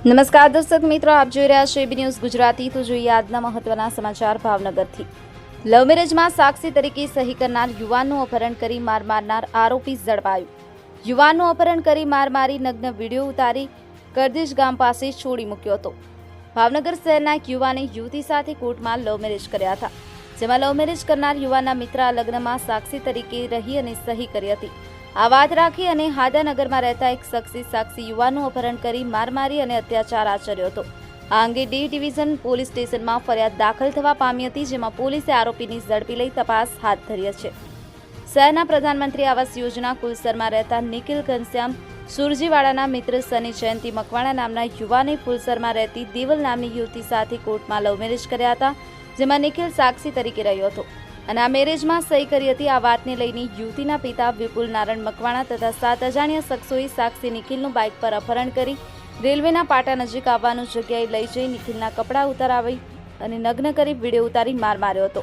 નમસ્કાર, દર્શક મિત્રો, આપ જોઈ રહ્યા છો એબી ન્યૂઝ ગુજરાતી. તો જોઈએ આજના મહત્વના સમાચાર ભાવનગરથી. લવ મેરેજમાં સાક્ષી તરીકે સહી કરનાર યુવાનનું અપહરણ કરી માર મારનાર આરોપી ઝડપાયું. યુવાનનું અપહરણ કરી માર મારી નગ્ન વીડિયો ઉતારી કરદેશ ગામ પાસે છોડી મૂક્યો હતો. ભાવનગર શહેરના એક યુવાને યુવતી સાથે કોર્ટમાં લવ મેરેજ કર્યા હતા. જેમાં લવ મેરેજ કરનાર યુવાનના મિત્ર લગ્નમાં સાક્ષી તરીકે રહી અને સહી કરી હતી. આ વાત રાખી અને હાદાનગરમાં રહેતા એક શખ્સી સાક્ષી યુવાનનું અપહરણ કરી મારમારી અને અત્યાચાર આચર્યો હતો. આ અંગે ડી ડિવિઝન પોલીસ સ્ટેશનમાં ફરિયાદ દાખલ થવા પામી હતી, જેમાં પોલીસે આરોપીની ઝડપી લઈ તપાસ હાથ ધરી છે. શહેરના પ્રધાનમંત્રી આવાસ યોજના કુલસરમાં રહેતા નિખિલ ઘનશ્યામ સુરજીવાડાના મિત્ર સની જયંતિ મકવાણા નામના યુવાને ફુલસરમાં રહેતી દેવલ નામની યુવતી સાથે કોર્ટમાં લવ મેરેજ કર્યા હતા, જેમાં નિખિલ સાક્ષી તરીકે રહ્યો હતો. અને આ મેરેજમાં સહી કરી હતી આ વાતને લઈને યુવતીના પિતા વિપુલ નારાયણ મકવાણા તથા સાત અજાણ્યા શખ્સોએ સાક્ષી નિખિલનું બાઇક પર અપહરણ કરી રેલવેના પાટા નજીક આવવાનું જગ્યાએ લઈ જઈ નિખિલના કપડાં ઉતારાવી અને નગ્ન કરી વીડિયો ઉતારી માર માર્યો હતો.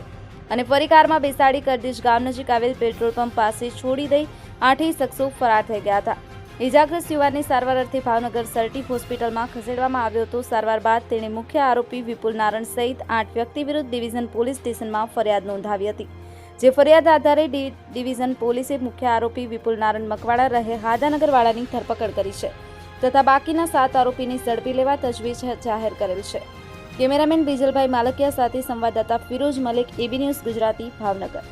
અને ફરી કારમાં બેસાડી કરદીશ ગામ નજીક આવેલ પેટ્રોલ પંપ પાસે છોડી દઈ આઠેય શખ્સો ફરાર થઈ ગયા હતા. ઇજાગ્રસ્ત યુવાનને સારવાર અર્થે ભાવનગર સર્ટિફ હોસ્પિટલમાં ખસેડવામાં આવ્યો હતો. સારવાર બાદ તેણે મુખ્ય આરોપી વિપુલ નારાયણ સહિત આઠ વ્યક્તિ વિરુદ્ધ ડિવિઝન પોલીસ સ્ટેશનમાં ફરિયાદ નોંધાવી હતી. જે ફરિયાદ આધારે ડિવિઝન પોલીસે મુખ્ય આરોપી વિપુલ નારાયણ મકવાડા રહે હાદાનગરવાળાની ધરપકડ કરી છે તથા બાકીના સાત આરોપીની ઝડપી લેવા તજવીજ જાહેર કરેલ છે. કેમેરામેન બીજલભાઈ માલકિયા સાથે સંવાદદાતા ફિરોજ મલિક, એબી ન્યૂઝ ગુજરાતી, ભાવનગર.